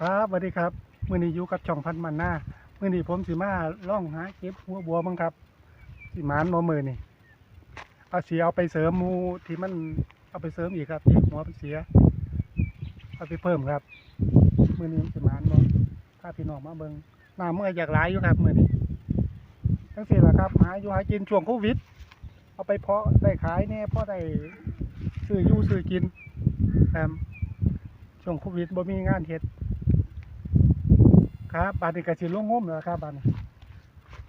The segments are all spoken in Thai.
ครับสวัสดีครับมื่อนี้อยู่กับช่องพันมันหน้ามื่อนี้ผมสิมาล่องหาเก็บหัวบัวบ้างครับสิมานโนมือนี่เอาเสียเอาไปเสริมมูที่มันเอาไปเสริมอีกครับที่หัวเสียเอาไปเพิ่มครับมื่อนี้สิมานบ่ถ้าพี่น้องมาเบิ่งน้ำเมื่ออยากหลายอยู่ครับมื่อนี้ทั้งสี่ละครับหาอยู่หากินช่วงโควิด เอาไปเพาะได้ขายแน่เพาะได้ซื้ออยู่ซื้อกินครับช่วงโควิดบ่มีงานเฮ็ด ครับบานนี้ก็สิลงงมแล้วครับบานนี้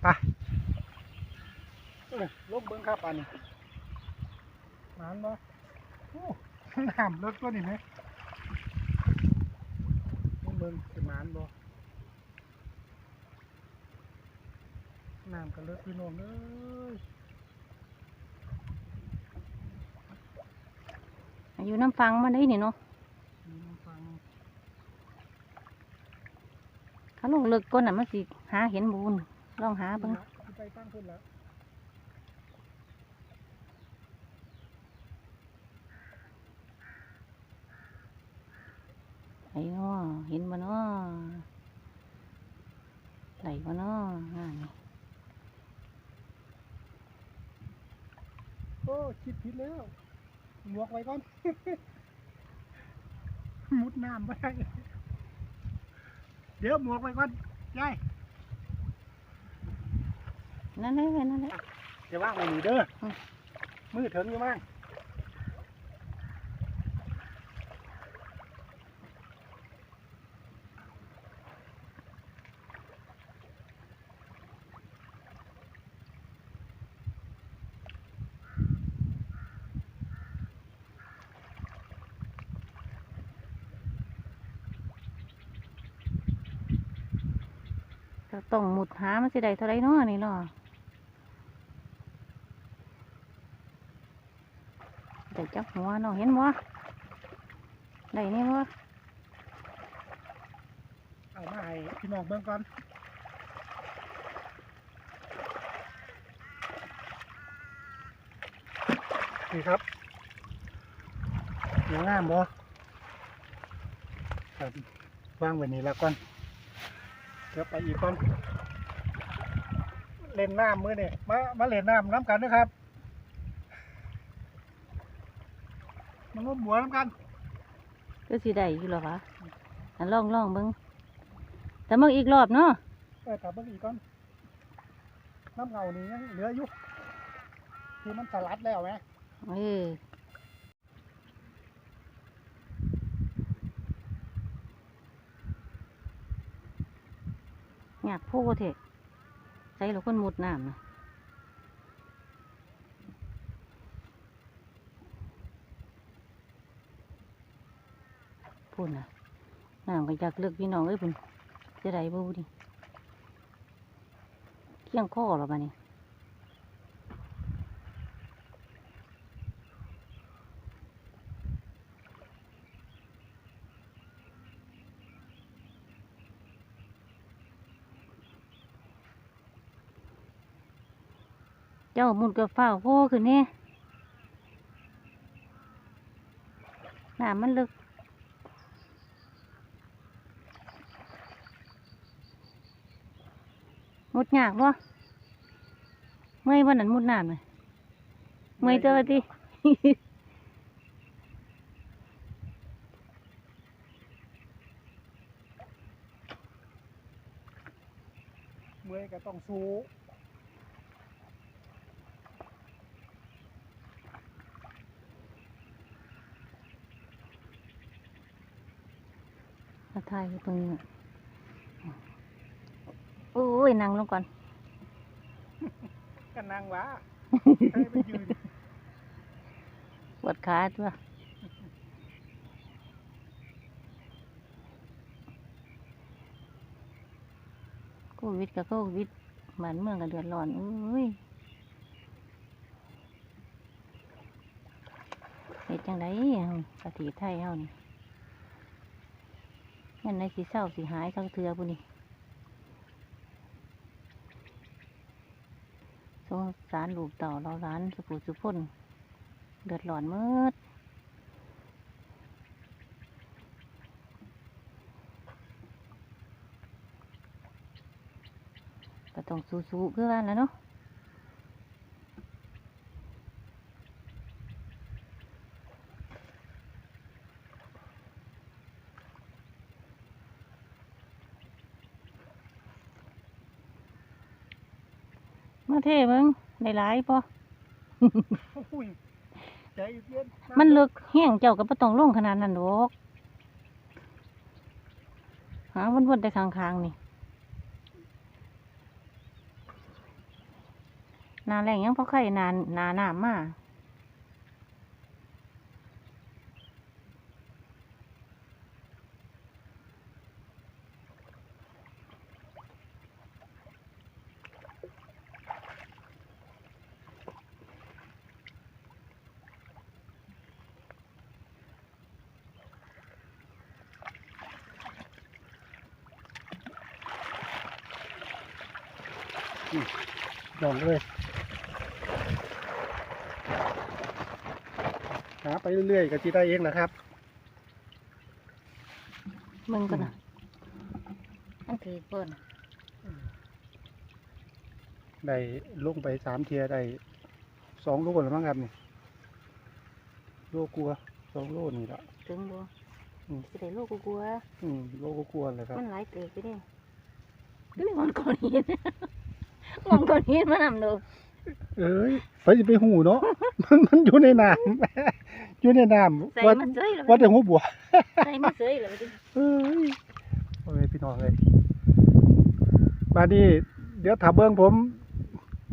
ไปลงเบิ้งครับบานนี้หมานบ่โอ้น้ำเลิกตัวนี้ไหมลงเบิ้งสิมานบ่น้ำก็เลิกพี่น้องเอ้ยอยู่น้ำฟังมาได้นี่เนาะ มีน้ำฟัง ถ้า ลงเลิกก้นน่ะมันสิหาเห็นบุญลองหาเบิ่งขึ้นไปตั้งขึ้นแล้วไหนเนาะเห็นบ่เนาะไหนบ่เนาะอ่านี่โอ้คิดผิดแล้วหมวกไว้ก่อน มุดน้ำไม่ได้ เดี๋ยวหมวกไว้ก่อนยายนั่นแหละนั่นแหละเดี๋ยวว่างไว้นี่เด้ออม มือถึงอยู่มั้ง ก็ต้องหมุดหามันสิได้เท่าไรเนาะนี่เนาะได้จักหัวเนาะเห็นบ่ได้นี่บ่เอามาให้พี่น้องเบิ่งก่อนนี่ครับยวงามบ่ครับวางไว้นี่แล้วก่อน ดี๋ยวไปอีกก่อนเล่นน้ำมือนี่มามาเล่นน้ำน้ำกันนะครับมันก็บัวน้ำกันก็สิได้อยู่หรอวะอันลองลองเบิ่งแต่เมื่ออีกรอบเนาะเออแต่เบิ่งอีกก่อนน้ำเงานี่ยังเหลืออยู่ที่มันสลัดแล้วไหมเออ อยากพูดเถอะใส่เราคนมุดน้ำนะพูดนะน้ำก็อยากเลือกพี่น้องเอ้ยพุ่นจะได้บูดิเคี่ยงข้อหรอบ้านี่ เจ้ามุนกับฝ้าโพขึ้นเนี่ยน้ำมันลึก มุดยากบ่เมื่อยวันนั้นมุดน้ำเลยเมื่อยเจอที่เมื่อยก็ต้องสู้ ถ่ายอยู่ตรงนี้น่ะโอ้ยนั่งลงก่อนกันนางหวะให้ไปยืนปวดขาตัวโควิดกับโควิดบ้านเมืองก็เดือดร้อนอุ้ยเฮ็ดจังไดประเทศไทยเฮานี่ แม่นในสีเศร้าสีหายกลางเทือบุนี่สงสารลูกเต่าเราร้านสุขุสุพ่นเดือดร้อนมืดก็ต้องสู้ๆเพื่อว่าแล้วเนาะ มาเท่เบิ่งได้หลายพออุ้ยใจเย็นมันเลิกแห้งเจ้าก็บ่ต้องลงขนาดนั้นดอกหาวนๆแต่ข้างๆนี่หนาแรงยังพอไข่นานนาหนามมา ลองเลยหาไปเรื่อยๆก็จีได้เองนะครับเบิ่งก่อนนะมันถือเปิ้นได้ลงไปสามเทียได้สองโลแล้วมั้งครับนี่โลกลัวสองโลนี่ละถึงบ่อืมสิได้โลกกลัวอืมโลก็กลัวเลยครับ มันหลายเติบไปเด้ก็เลยงอนก้อนหิน งอนก้อนหินมานำเด้อเอ้ยไปจะไปหูเนาะ มันมันอยู่ในน้ำอยู่ในน้ใส่ำว่ามันเสยแล้วว่าแต่หัวบัวใส่มันเสยแล้วมันเอ้ยโอ้ยพี่น้องเลยบาดนี้เดี๋ยวถ้าเบิ้งผม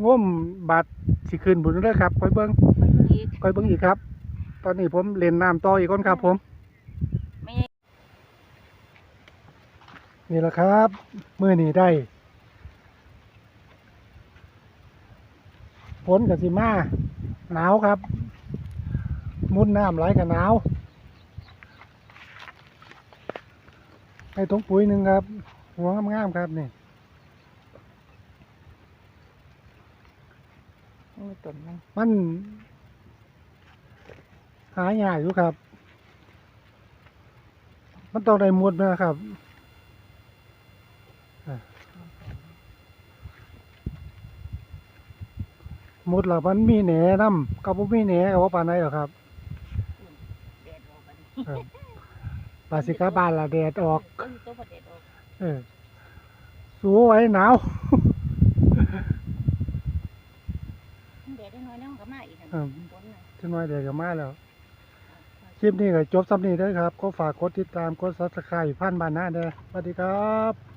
ง่วมบาดสิขึ้นบุญเด้อครับคอยเบิ้งมันเบิ่งอีก คอยเบิ้งอีกครับ ตอนนี้ผมเล่นน้ำต่ออีกคนครับผม ไม่ใช่นี่แหละครับมื่อนี้ได้ ฝนกับสิมา หนาวครับ มุดน้ำไหลกับหนาวให้ตรงปุ๋ยหนึ่งครับ หัวงามๆครับนี่มันมีต้นมันมัน หายากอยู่ครับ มันต้องได้มุดนะครับอะ มุดแล้วมันมีแหนน้ำกับบ่มีแหนกับว่าปานใดหรอกครับแดดออกบัดนี้เออปาสิกาบานละแดดออกต้นตัวบ่แดดออกเออสู้ไว้หนาว แดดได้น้อยนึงก็มาอีกหั่นอืมฝนน่ะจังน้อยแดดก็มาแล้ว คลิปนี้ก็จบสำนี้เด้อครับ ก็ฝากกดติดตาม กดซับสไครต์พันบานหน้าเด้อสวัสดีครับ